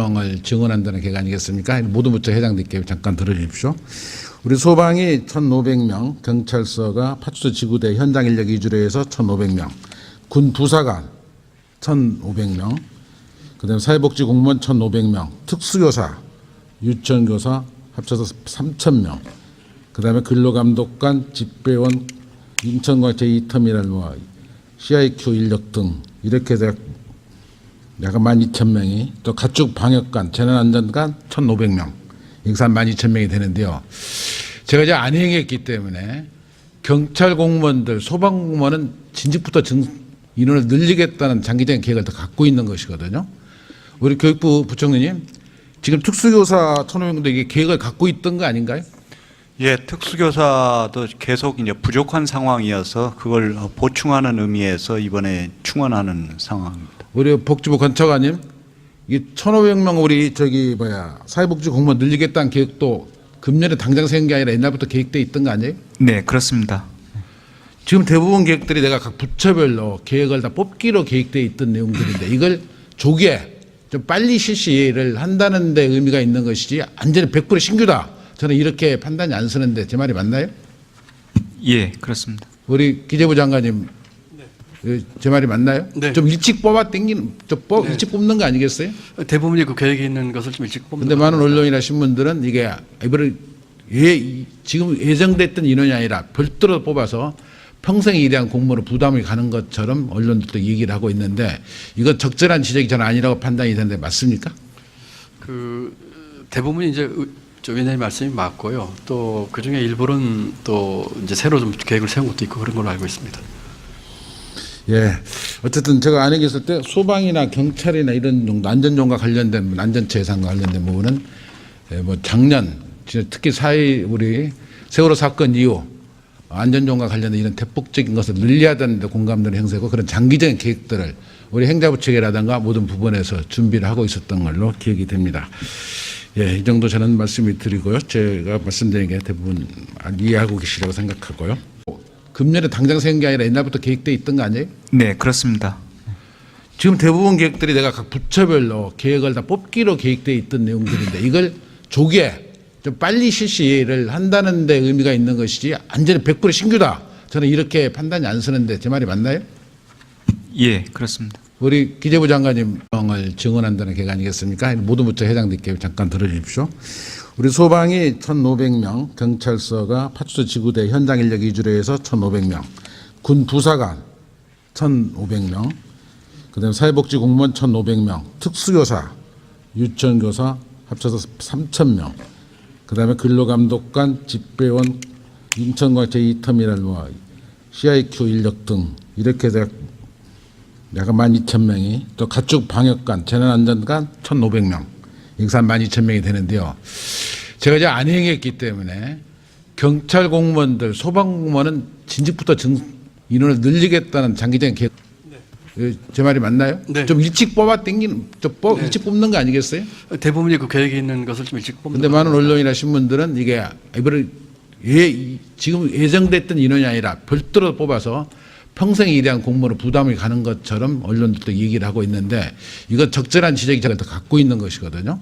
을 증언한다는 계획 아니겠습니까? 부처 회장님께 잠깐 들어주십시오. 우리 소방이 1,500명, 경찰서가 파출소 지구대 현장 인력 위주로 해서 1,500명, 군 부사관 1,500명, 그다음에 사회복지 공무원 1,500명, 특수교사, 유치원교사 합쳐서 3,000명, 그다음에 근로감독관, 집배원, 인천과 제2터미널 뭐 CIQ 인력 등 이렇게 해서 약 12,000명이 또 가축 방역관, 재난안전관 1,500명, 이렇게 한 12,000명이 되는데요. 제가 이제 안 행했기 때문에 경찰 공무원들, 소방 공무원은 진직부터 증, 인원을 늘리겠다는 장기적인 계획을 더 갖고 있는 것이거든요. 우리 교육부 부총리님, 지금 특수교사 1,500명도 이게 계획을 갖고 있던 거 아닌가요? 예, 특수교사도 계속 이제 부족한 상황이어서 그걸 어, 보충하는 의미에서 이번에 충원하는 상황입니다. 우리 복지부 건처관님, 이 1,500명 우리 저기 뭐야 사회복지 공무원 늘리겠다는 계획도 금년에 당장 세운 게 아니라 옛날부터 계획돼 있던 거 아니에요? 네, 그렇습니다. 지금 대부분 계획들이 내가 각 부처별로 계획을 다 뽑기로 계획돼 있던 내용들인데 이걸 조기에 좀 빨리 실시를 한다는 데 의미가 있는 것이지 완전히 100% 신규다. 저는 이렇게 판단이 안 서는데 제 말이 맞나요? 예, 그렇습니다. 우리 기재부 장관님 그 제 말이 맞나요? 네. 좀 일찍 뽑아 당기는 좀 뽑, 네. 일찍 뽑는 거 아니겠어요? 대부분이 그 계획에 있는 것을 좀 일찍 뽑는 근데 것 많은. 언론이나 신문들은 이게 이번에 예, 이- 지금 예정됐던 인원이 아니라 별도로 뽑아서 평생 일한 공무원으로 부담이 가는 것처럼 언론들도 얘기를 하고 있는데 이건 적절한 지적이 저는 아니라고 판단이 되는데 맞습니까? 그 대부분이 이제 위원장님 말씀이 맞고요. 또 그 중에 일부는 또 이제 새로 좀 계획을 세운 것도 있고 그런 걸로 알고 있습니다. 예. 어쨌든 제가 안에 있을 때 소방이나 경찰이나 이런 정도 안전종과 관련된 뭐 안전처 예산과 관련된 부분은 예, 뭐 작년 특히 사회 우리 세월호 사건 이후 안전종과 관련된 이런 대폭적인 것을 늘려야 되는데 공감대를 형성하고 그런 장기적인 계획들을 우리 행자부처계라든가 모든 부분에서 준비를 하고 있었던 걸로 기억이 됩니다. 예, 이 정도 저는 말씀을 드리고요. 제가 말씀드린 게 대부분 이해하고 계시라고 생각하고요. 금년에 당장 세운 게 아니라 옛날부터 계획돼 있던 거 아니에요? 네, 그렇습니다. 지금 대부분 계획들이 내가 각 부처별로 계획을 다 뽑기로 계획돼 있던 내용들인데 이걸 조기에 좀 빨리 실시를 한다는 데 의미가 있는 것이지 완전히 100% 신규다. 저는 이렇게 판단이 안 서는데 제 말이 맞나요? 예, 그렇습니다. 우리 기재부 장관님 을 증언한다는 계획 아니겠습니까? 모든 부처 회장님께 잠깐 들어주십시오. 우리 소방이 1,500명, 경찰서가 파출소 지구대 현장 인력 위주로 해서 1,500명, 군 부사관 1,500명, 그다음에 사회복지 공무원 1,500명, 특수교사, 유치원교사 합쳐서 3,000명, 그다음에 근로감독관, 집배원, 인천과 제2터미널 뭐 CIQ 인력 등 이렇게 해 서약 12,000명이 또 가축 방역관, 재난안전관 1,500명, 이렇게 한 12,000명이 되는데요. 제가 이제 안 행했기 때문에 경찰 공무원들, 소방 공무원은 진직부터 증, 인원을 늘리겠다는 장기적인 계획. 예, 제 말이 맞나요? 네. 좀 일찍 뽑아 당기는, 좀 뽑, 네. 일찍 뽑는 거 아니겠어요? 대부분이 그 계획에 있는 것을 좀 일찍 뽑는 근데 것 많은. 언론이나 신문들은 이게 이번에 예, 이- 지금 예정됐던 인원이 아니라 별도로 뽑아서 평생 일한 공무원으로 부담이 가는 것처럼 언론들도 얘기를 하고 있는데 이건 적절한 지적이 제가 더 갖고 있는 것이거든요.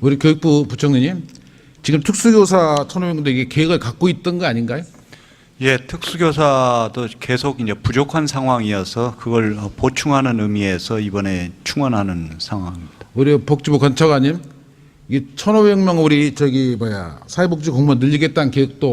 우리 교육부 부총리님 지금 특수교사 1,500명도 이게 계획을 갖고 있던 거 아닌가요? 예, 특수교사도 계속 이제 부족한 상황이어서 그걸 어, 보충하는 의미에서 이번에 충원하는 상황입니다. 우리 복지부 건처관님 이 1,500명 우리 저기 뭐야 사회복지 공무원 늘리겠다는 계획도